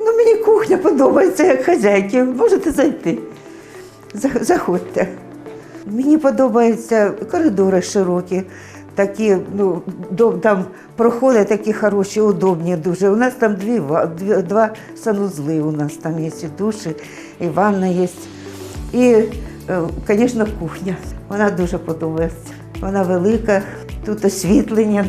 Ну, мені кухня подобається як хазяйки. Можете зайти. Заходьте. Мені подобаються коридори широкі, такі, ну, там проходи такі хороші, удобні дуже. У нас там дві, дві, два санузли, у нас там є і душі, і ванна є. І, звісно, кухня. Вона дуже подобається. Вона велика, тут освітлення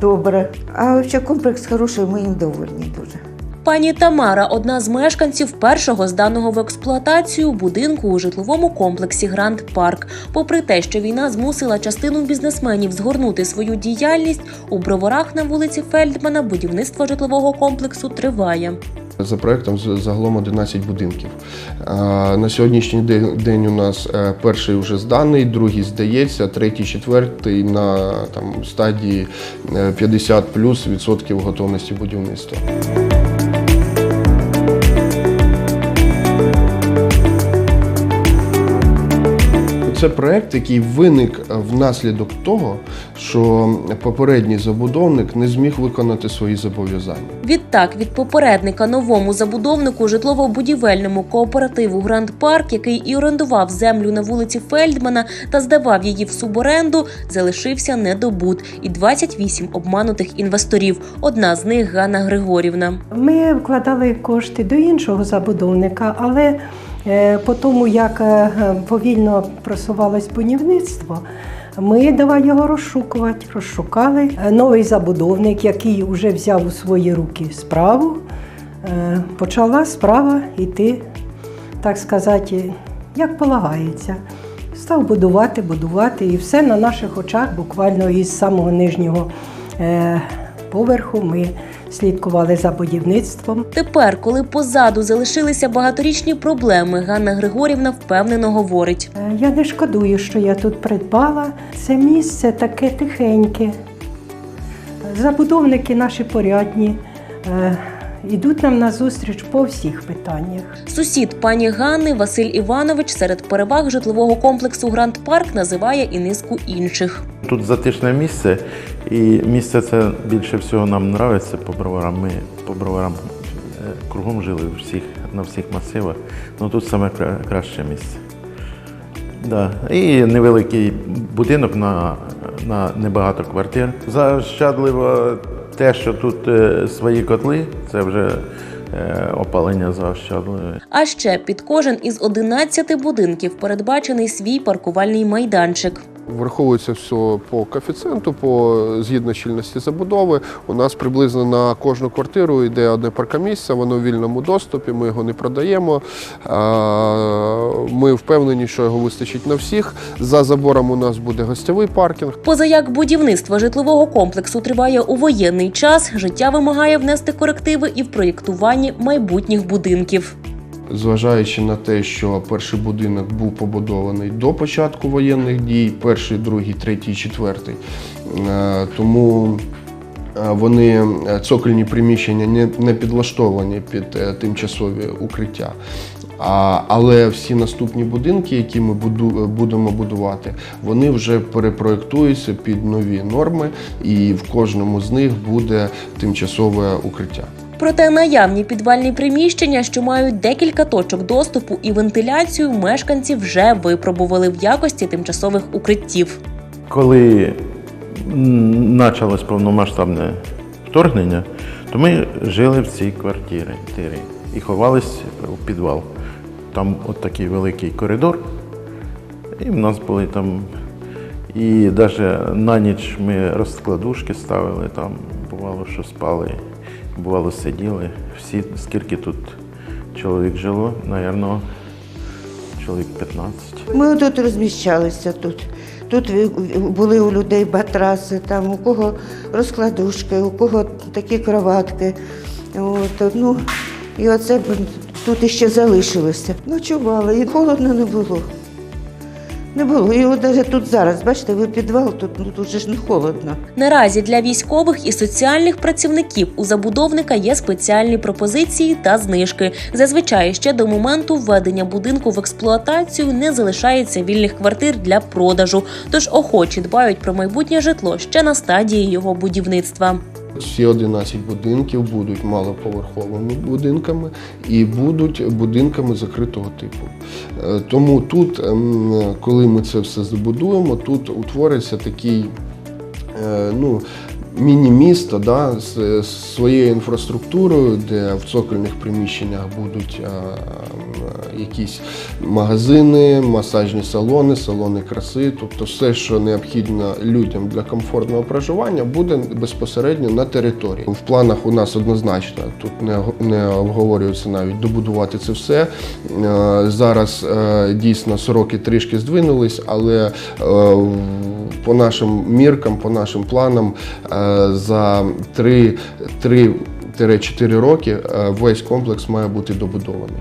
добре. А взагалі комплекс хороший, ми їм довольні дуже. Пані Тамара одна з мешканців першого зданого в експлуатацію будинку у житловому комплексі Гранд Парк. Попри те, що війна змусила частину бізнесменів згорнути свою діяльність, у броварах на вулиці Фельдмана будівництво житлового комплексу триває. За проектом загалом 11 будинків. На сьогоднішній день, у нас е, перший вже зданий, другий здається, третій, четвертий на там, стадії е, 50 плюс відсотків готовності будівництва. Це проект, який виник внаслідок того, що попередній забудовник не зміг виконати свої зобов'язання. Відтак, від попередника новому забудовнику житлово-будівельному кооперативу Гранд Парк, який і орендував землю на вулиці Фельдмана та здавав її в суборенду, залишився недобут і 28 обманутих інвесторів. Одна з них Ганна Григорівна. Ми вкладали кошти до іншого забудовника, але е, по тому, як е, повільно просувалось будівництво, ми давай його розшукувати. Розшукали. Е, Новий забудовник, який вже взяв у свої руки справу, е, почала справа йти, так сказати, як полагається. Став будувати, будувати, і все на наших очах, буквально із самого нижнього е, поверху, ми слідкували за будівництвом. Тепер, коли позаду залишилися багаторічні проблеми, Ганна Григорівна впевнено говорить. Е, Я не шкодую, що я тут придбала. Це місце таке тихеньке. Забудовники наші порядні. е, Ідуть нам на зустріч по всіх питаннях. Сусід пані Ганни Василь Іванович серед переваг житлового комплексу Гранд Парк називає і низку інших. Тут затишне місце, і місце це більше всього нам подобається по броварам. Ми по броварам е, кругом жили всіх, на всіх масивах. Ну тут саме краще місце. Да. І невеликий будинок на, на небагато квартир. Заощадливо те, що тут е, свої котли, це вже е, опалення заощадливе. А ще під кожен із 11 будинків передбачений свій паркувальний майданчик. Враховується все по коефіцієнту, по згідно щільності забудови. У нас приблизно на кожну квартиру йде одне паркомісце, воно в вільному доступі, ми його не продаємо. Ми впевнені, що його вистачить на всіх. За забором у нас буде гостєвий паркінг. Поза як будівництво житлового комплексу триває у воєнний час, життя вимагає внести корективи і в проєктуванні майбутніх будинків. Зважаючи на те, що перший будинок був побудований до початку воєнних дій, перший, другий, третій, четвертий. Е, Тому е, вони е, цокольні приміщення не, підлаштовані під тимчасові укриття. А, але всі наступні будинки, які ми буду, будемо будувати, вони вже перепроєктуються під нові норми, і в кожному з них буде тимчасове укриття. Проте наявні підвальні приміщення, що мають декілька точок доступу і вентиляцію, мешканці вже випробували в якості тимчасових укриттів. Коли почалось повномасштабне вторгнення, то ми жили в цій квартирі і ховались у підвал. Там от такий великий коридор, і в нас були там. І навіть на ніч ми розкладушки ставили, там бувало, що спали, бувало, сиділи. Всі, скільки тут чоловік жило, напевно, чоловік 15. Ми тут розміщалися тут. Тут були у людей батраси, там у кого розкладушки, у кого такі кроватки. От, ну, і оце тут іще залишилося. Ночували, і холодно не було. Не було. От навіть тут зараз, бачите, ви підвал, тут, ну, тут же ж не холодно. Наразі для військових і соціальних працівників у забудовника є спеціальні пропозиції та знижки. Зазвичай ще до моменту введення будинку в експлуатацію не залишається вільних квартир для продажу. Тож охочі дбають про майбутнє житло ще на стадії його будівництва. Всі 11 будинків будуть малоповерховими будинками і будуть будинками закритого типу. Е, Тому тут, ем, коли ми це все забудуємо, тут утвориться такий е, ну, міні-місто да, з, своєю інфраструктурою, де в цокольних приміщеннях будуть якісь магазини, масажні салони, салони краси, тобто все, що необхідно людям для комфортного проживання, буде безпосередньо на території. В планах у нас однозначно тут не, обговорюється навіть добудувати це все. Зараз дійсно сроки трішки здвинулись, але по нашим міркам, по нашим планам, за 3, 3 4 роки е, весь комплекс має бути добудований.